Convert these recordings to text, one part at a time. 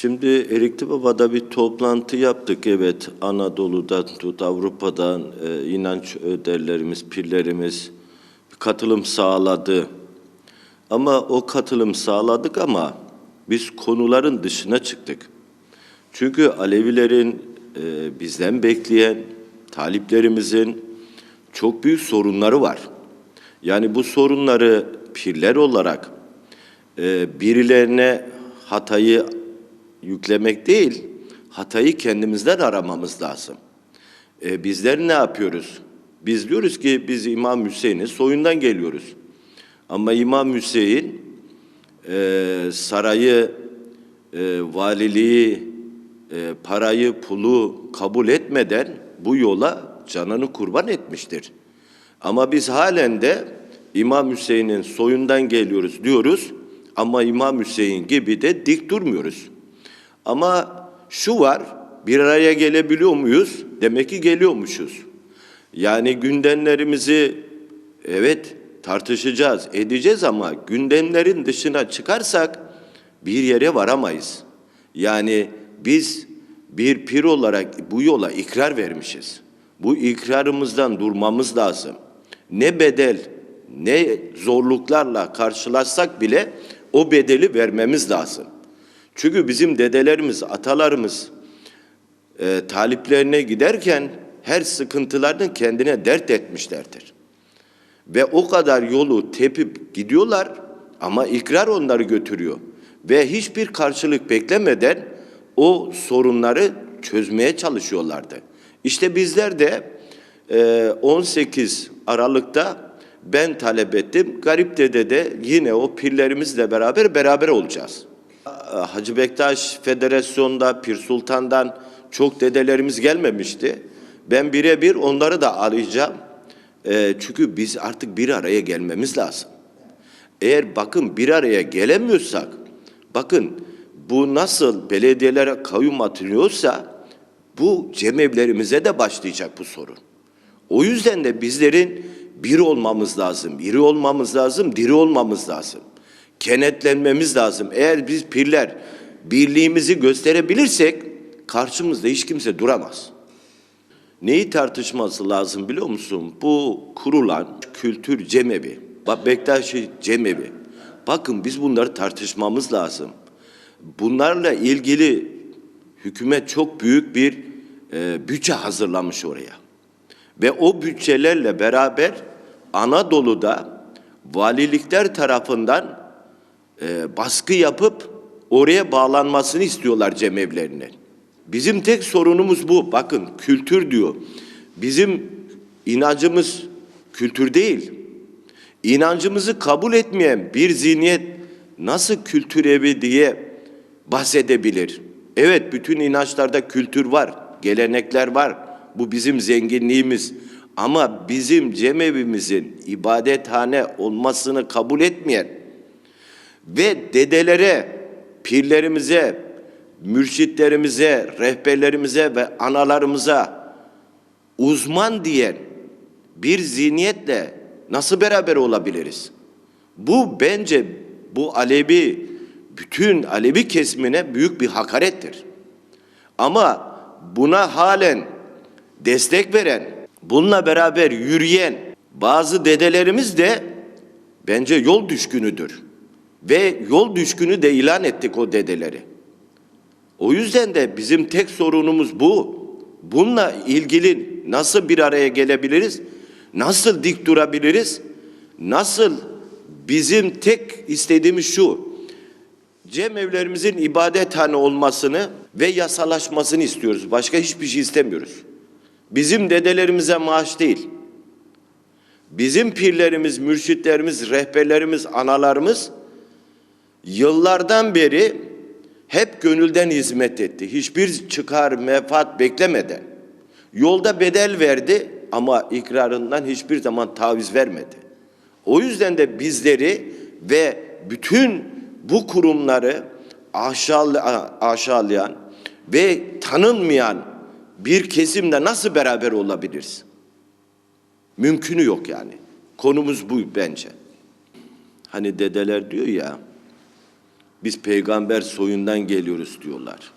Şimdi Erikli Baba'da bir toplantı yaptık. Evet Anadolu'dan tut Avrupa'dan e, inanç öderlerimiz, pirlerimiz katılım sağladı. Ama o katılım sağladık ama biz konuların dışına çıktık. Çünkü Alevilerin e, bizden bekleyen, taliplerimizin çok büyük sorunları var. Yani bu sorunları pirler olarak e, birilerine hatayı yüklemek değil, hatayı kendimizden aramamız lazım. E, bizler ne yapıyoruz? Biz diyoruz ki biz İmam Hüseyin'in soyundan geliyoruz. Ama İmam Hüseyin e, sarayı, e, valiliği, e, parayı, pulu kabul etmeden bu yola canını kurban etmiştir. Ama biz halen de İmam Hüseyin'in soyundan geliyoruz diyoruz ama İmam Hüseyin gibi de dik durmuyoruz. Ama şu var, bir araya gelebiliyor muyuz? Demek ki geliyormuşuz. Yani gündemlerimizi evet tartışacağız, edeceğiz ama gündemlerin dışına çıkarsak bir yere varamayız. Yani biz bir pir olarak bu yola ikrar vermişiz. Bu ikrarımızdan durmamız lazım. Ne bedel, ne zorluklarla karşılaşsak bile o bedeli vermemiz lazım. Çünkü bizim dedelerimiz, atalarımız e, taliplerine giderken her sıkıntılarını kendine dert etmişlerdir. Ve o kadar yolu tepip gidiyorlar ama ikrar onları götürüyor. Ve hiçbir karşılık beklemeden o sorunları çözmeye çalışıyorlardı. İşte bizler de e, 18 Aralık'ta ben talep ettim. Garip Dede de yine o pirlerimizle beraber beraber olacağız. Hacı Bektaş Federasyon'da Pir Sultan'dan çok dedelerimiz gelmemişti. Ben birebir onları da arayacağım. E, çünkü biz artık bir araya gelmemiz lazım. Eğer bakın bir araya gelemiyorsak, bakın bu nasıl belediyelere kayyum atılıyorsa bu cemevlerimize de başlayacak bu sorun. O yüzden de bizlerin bir olmamız lazım, iri olmamız lazım, diri olmamız lazım. Kenetlenmemiz lazım. Eğer biz pirler birliğimizi gösterebilirsek karşımızda hiç kimse duramaz. Neyi tartışması lazım biliyor musun? Bu kurulan kültür cemevi, Bektaşi cemevi. Bakın biz bunları tartışmamız lazım. Bunlarla ilgili hükümet çok büyük bir e, bütçe hazırlamış oraya. Ve o bütçelerle beraber Anadolu'da valilikler tarafından e, baskı yapıp oraya bağlanmasını istiyorlar cemevlerine. Bizim tek sorunumuz bu. Bakın kültür diyor. Bizim inancımız kültür değil. İnancımızı kabul etmeyen bir zihniyet nasıl kültür evi diye bahsedebilir? Evet bütün inançlarda kültür var, gelenekler var. Bu bizim zenginliğimiz. Ama bizim cemevimizin ibadethane olmasını kabul etmeyen ve dedelere, pirlerimize, mürşitlerimize, rehberlerimize ve analarımıza uzman diyen bir zihniyetle nasıl beraber olabiliriz? Bu bence bu Alevi, bütün Alevi kesimine büyük bir hakarettir. Ama buna halen destek veren, bununla beraber yürüyen bazı dedelerimiz de bence yol düşkünüdür. Ve yol düşkünü de ilan ettik o dedeleri. O yüzden de bizim tek sorunumuz bu. Bununla ilgili nasıl bir araya gelebiliriz? Nasıl dik durabiliriz? Nasıl bizim tek istediğimiz şu. Cemevlerimizin ibadethane olmasını ve yasalaşmasını istiyoruz. Başka hiçbir şey istemiyoruz. Bizim dedelerimize maaş değil. Bizim pirlerimiz, mürşitlerimiz, rehberlerimiz, analarımız yıllardan beri hep gönülden hizmet etti. Hiçbir çıkar, menfaat beklemeden. Yolda bedel verdi ama ikrarından hiçbir zaman taviz vermedi. O yüzden de bizleri ve bütün bu kurumları aşağılayan ve tanınmayan bir kesimle nasıl beraber olabiliriz? Mümkünü yok yani. Konumuz bu bence. Hani dedeler diyor ya, Biz peygamber soyundan geliyoruz diyorlar.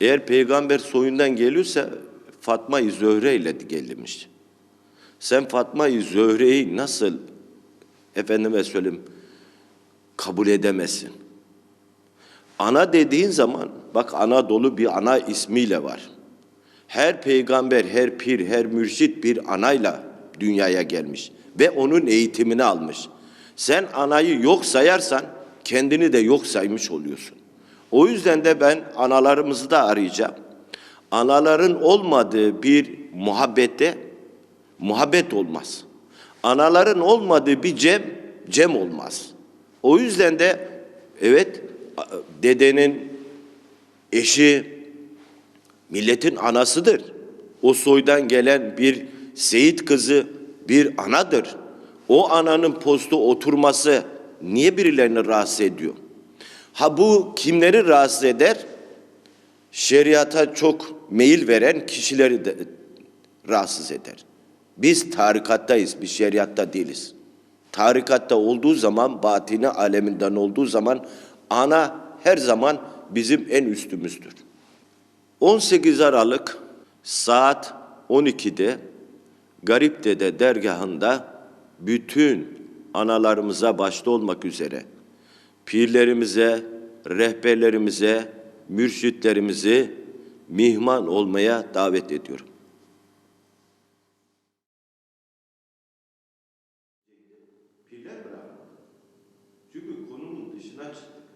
Eğer peygamber soyundan geliyorsa Fatma-i Zöhre ile gelmiş. Sen Fatma-i Zöhre'yi nasıl efendime söyleyeyim kabul edemezsin? Ana dediğin zaman bak Anadolu bir ana ismiyle var. Her peygamber, her pir, her mürşit bir anayla dünyaya gelmiş ve onun eğitimini almış. Sen anayı yok sayarsan kendini de yok saymış oluyorsun. O yüzden de ben analarımızı da arayacağım. Anaların olmadığı bir muhabbette muhabbet olmaz. Anaların olmadığı bir cem, cem olmaz. O yüzden de evet dedenin eşi milletin anasıdır. O soydan gelen bir Seyit kızı bir anadır. O ananın postu oturması niye birilerini rahatsız ediyor? Ha bu kimleri rahatsız eder? Şeriata çok meyil veren kişileri de rahatsız eder. Biz tarikattayız, biz şeriatta değiliz. Tarikatta olduğu zaman, batini aleminden olduğu zaman ana her zaman bizim en üstümüzdür. 18 Aralık saat 12'de Garip Dede dergahında bütün analarımıza başta olmak üzere pirlerimize, rehberlerimize, mürşitlerimizi mihman olmaya davet ediyorum. Çünkü konunun dışına çıktık.